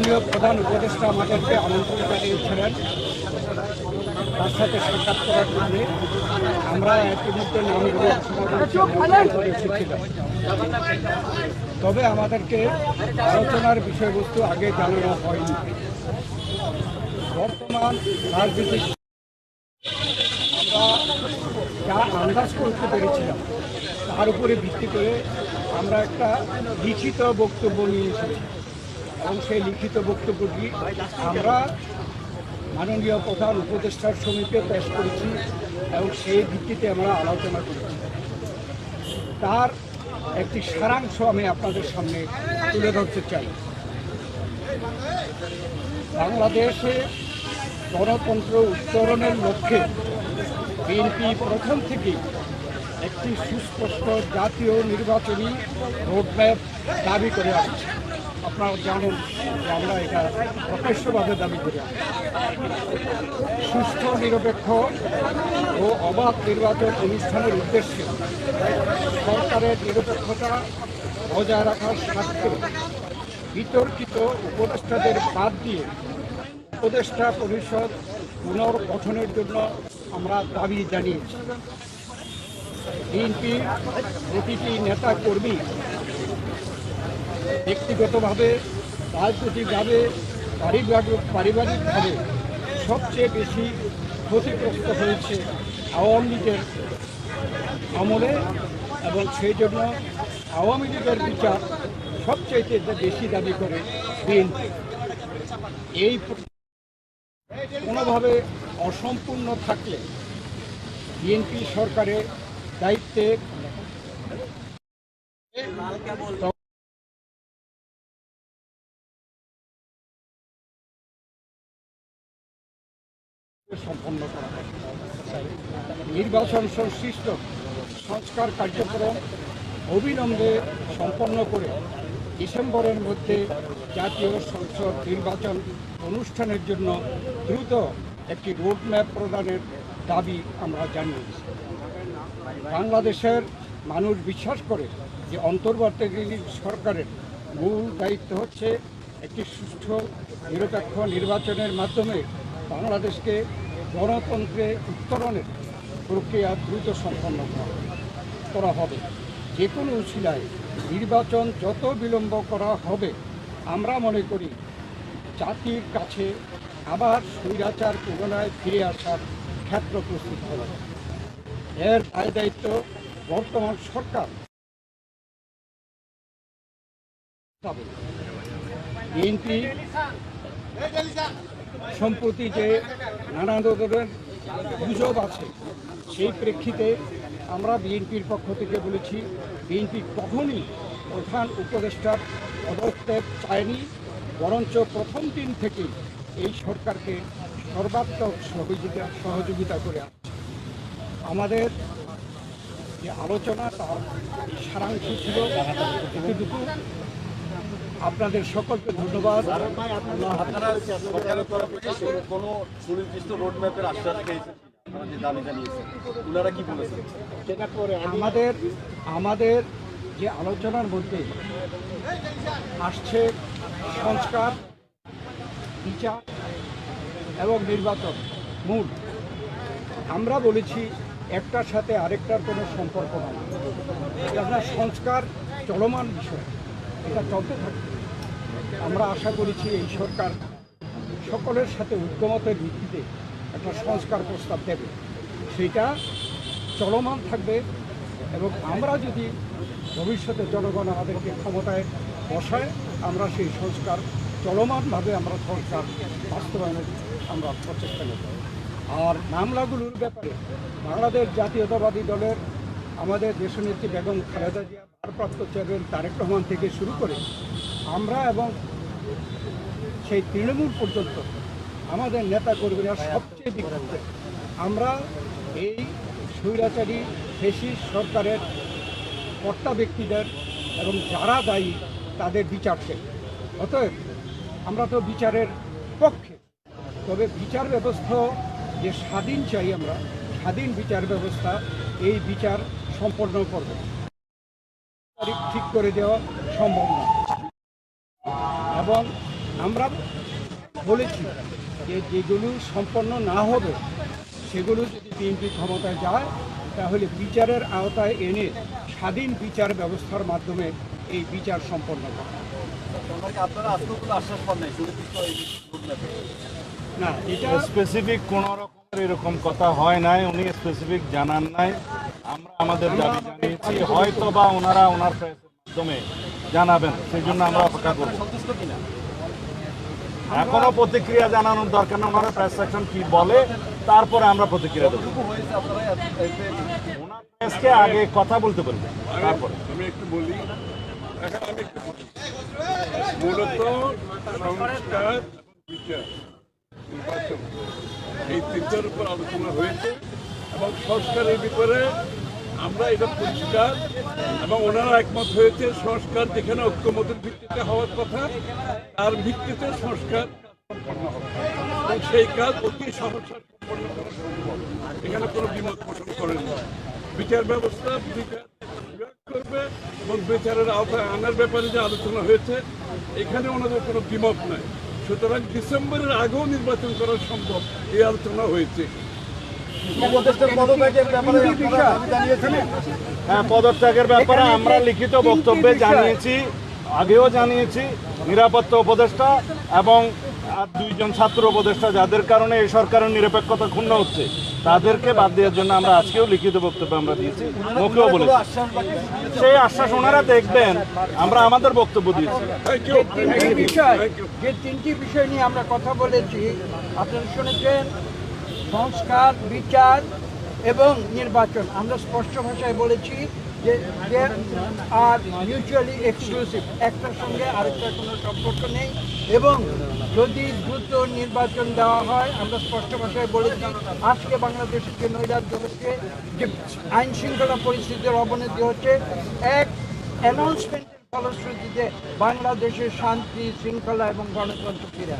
মাননীয় প্রধান উপদেষ্টা আমাদেরকে আমন্ত্রণ জানিয়েছিলেন। তার সাথে সাক্ষাৎ করার জন্য আমরা ইতিমধ্যে নামগুলো এসেছিলাম তবে আমাদেরকে আলোচনার বিষয়বস্তু আগে জানানো হয়নি। বর্তমান রাজনীতিক যা আন্দাজ করতে পেরেছিলাম, তার উপরে ভিত্তি করে আমরা একটা লিখিত বক্তব্য নিয়ে এসেছি। এবং সেই লিখিত বক্তব্যটি আমরা মাননীয় প্রধান উপদেষ্টার সমীপে পেশ করেছি এবং সেই ভিত্তিতে আমরা আলোচনা করেছি। তার একটি সারাংশ আমি আপনাদের সামনে তুলে ধরতে চাই। বাংলাদেশে গণতন্ত্র উত্তরণের লক্ষ্যে বিএনপি প্রথম থেকেই একটি সুস্পষ্ট জাতীয় নির্বাচনী রোডম্যাপ দাবি করে আসছে। আপনারা জানেন যে আমরা এটা প্রকাশ্যভাবে দাবি করি। সুস্থ নিরপেক্ষ ও অবাধ নির্বাচন অনুষ্ঠানের উদ্দেশ্যে সরকারের নিরপেক্ষতা বজায় রাখার স্বার্থে বিতর্কিত উপদেষ্টাদের বাদ দিয়ে উপদেষ্টা পরিষদ পুনর্গঠনের জন্য আমরা দাবি জানিয়েছি। বিএনপি প্রতিটি নেতা কর্মী ব্যক্তিগতভাবে, রাজনৈতিকভাবে, পারিবারিক পারিবারিকভাবে সবচেয়ে বেশি ক্ষতিগ্রস্ত হয়েছে আওয়ামী লীগের আমলে এবং সেই জন্য আওয়ামী লীগের বিচার সবচাইতে বেশি দাবি করে বিএনপি। এই কোনোভাবে অসম্পূর্ণ থাকলে বিএনপি সরকারের দায়িত্বে সম্পন্ন করা নির্বাচন সংশ্লিষ্ট সংস্কার কার্যক্রম অবিলম্বে সম্পন্ন করে ডিসেম্বরের মধ্যে জাতীয় সংসদ নির্বাচন অনুষ্ঠানের জন্য দ্রুত একটি রোডম্যাপ প্রদানের দাবি আমরা জানিয়েছি। বাংলাদেশের মানুষ বিশ্বাস করে যে অন্তর্বর্তীকালীন সরকারের মূল দায়িত্ব হচ্ছে একটি সুষ্ঠু, নিরপেক্ষ নির্বাচনের মাধ্যমে বাংলাদেশকে গণতন্ত্রে উত্তরণের প্রক্রিয়া দ্রুত সম্পন্ন করা হবে যে কোনো উশিলায় নির্বাচন যত বিলম্ব করা হবে, আমরা মনে করি জাতির কাছে আবার স্বৈরাচার পুনরায় ফিরে আসার ক্ষেত্র প্রস্তুত হবে। এর দায় দায়িত্ব বর্তমান সরকার। বিএনপি সম্প্রতি যে নানা ধরনের গুজব আছে, সেই প্রেক্ষিতে আমরা বিএনপির পক্ষ থেকে বলেছি, বিএনপি কখনই প্রধান উপদেষ্টার পদক্ষেপ চায়নি, বরঞ্চ প্রথম দিন থেকে এই সরকারকে সর্বাত্মক সহযোগিতা সহযোগিতা করে আসছে। আমাদের যে আলোচনা, তার সারাংশ ছিল এতটুকু। আপনাদের সকলকে ধন্যবাদ। আপনারা সরকারের তরফ থেকে কোনো সুনির্দিষ্ট আশ্বাস পেয়েছেন। আমাদের আমাদের যে আলোচনার মধ্যে আসছে সংস্কার বিচার এবং নির্বাচন মূল। আমরা বলেছি একটার সাথে আরেকটার কোনো সম্পর্ক এটা সংস্কার চলমান বিষয়। এটা চলতে থাকবে। আমরা আশা করেছি এই সরকার সকলের সাথে ঐক্যমতের ভিত্তিতে একটা সংস্কার প্রস্তাব দেবে। সেইটা চলমান থাকবে এবং আমরা যদি ভবিষ্যতে জনগণ আমাদেরকে ক্ষমতায় বসায়, আমরা সেই সংস্কার চলমানভাবে আমরা সংস্কার বাস্তবায়নের আমরা প্রচেষ্টা নেব। আর মামলাগুলোর ব্যাপারে বাংলাদেশ জাতীয়তাবাদী দলের আমাদের দেশনেত্রী বেগম খালেদা জিয়া ভারপ্রাপ্ত চেয়ারম্যান তারেক রহমান থেকে শুরু করে আমরা এবং সেই তৃণমূল পর্যন্ত আমাদের নেতা কর্মীরা সবচেয়ে বিক্ষুব্ধ আমরা এই স্বৈরাচারী ফেসিস সরকারের কর্তা ব্যক্তিদের এবং যারা দায়ী তাদের বিচার চাই। অতএব আমরা তো বিচারের পক্ষে। তবে বিচার ব্যবস্থা যে স্বাধীন চাই আমরা, স্বাধীন বিচার ব্যবস্থা এই বিচার সম্পন্ন করবে। তারিখ ঠিক করে দেওয়া সম্ভব না। এবং আমরা বলেছি যে যেগুলো সম্পন্ন না হবে সেগুলো যদি বিএনপি ক্ষমতায় যায় তাহলে বিচারের আওতায় এনে স্বাধীন বিচার ব্যবস্থার মাধ্যমে এই বিচার সম্পন্ন করা। না এটা স্পেসিফিক কোন রকমের এরকম কথা হয় নাই, উনি স্পেসিফিক জানান নাই। আমরা আমাদের দাবি জানিয়েছি হয়তো বা ওনারা ওনার প্রেসের মাধ্যমে জানাবেন সেই জন্য আমরা অপেক্ষা করব। এখনও প্রতিক্রিয়া জানানোর দরকার না ওনারা প্রেস সেকশন কি বলে, তারপরে আমরা প্রতিক্রিয়া দেবো। ওনার প্রেসকে আগে কথা বলতে পারবেন তারপরে। আমি একটু বলি। মূলত সংস্কার বিচার। এই তিনটার উপর আলোচনা হয়েছে এবং সংস্কারের ভিতরে আমরা এটা পরিষ্কার এবং ওনারা একমত হয়েছে সংস্কার যেখানে ঐক্যমতের ভিত্তিতে হওয়ার কথা, তার ভিত্তিতে সংস্কার এবং সেই কাজ অতি সম্ভব। এখানে কোনো বিমত পোষণ করেন না। বিচার ব্যবস্থা, বিচার করবে এবং বিচারের আওতায় আনার ব্যাপারে যে আলোচনা হয়েছে, এখানে ওনাদের কোনো দ্বিমত নাই। সুতরাং ডিসেম্বরের আগেও নির্বাচন করা সম্ভব এই আলোচনা হয়েছে। হ্যাঁ পদত্যাগের ব্যাপারে আমরা লিখিত বক্তব্যে জানিয়েছি আগেও জানিয়েছি নিরাপত্তা উপদেষ্টা এবং আর দুইজন ছাত্র উপদেষ্টা যাদের কারণে এই সরকারের নিরপেক্ষতা ক্ষুণ্ণ হচ্ছে। তাদেরকে বাদ দেওয়ার জন্য আমরা আজকেও লিখিত বক্তব্য আমরা দিয়েছি মুখেও বলেছি? সেই আশ্বাস ওনারা দেখবেন আমরা আমাদের বক্তব্য দিয়েছি। থ্যাংক তিনটি বিষয় যে তিনটি বিষয় নিয়ে আমরা কথা বলেছি। আপনারা শুনেছেন সংস্কার বিচার এবং নির্বাচন। আমরা স্পষ্ট ভাষায় বলেছি যে আর মিউচুয়ালি এক্সক্লুসিভ একটার সঙ্গে আরেকটার কোনো সম্পর্ক নেই এবং যদি দ্রুত নির্বাচন দেওয়া হয়, আমরা স্পষ্ট ভাষায় বলেছি, আজকে বাংলাদেশের যে নৈরাজ্য হচ্ছে, যে আইন শৃঙ্খলা পরিস্থিতির অবনতি হচ্ছে। এক অ্যানাউন্সমেন্টের ফলশ্রুতিতে বাংলাদেশের শান্তি, শৃঙ্খলা এবং গণতন্ত্র ফিরে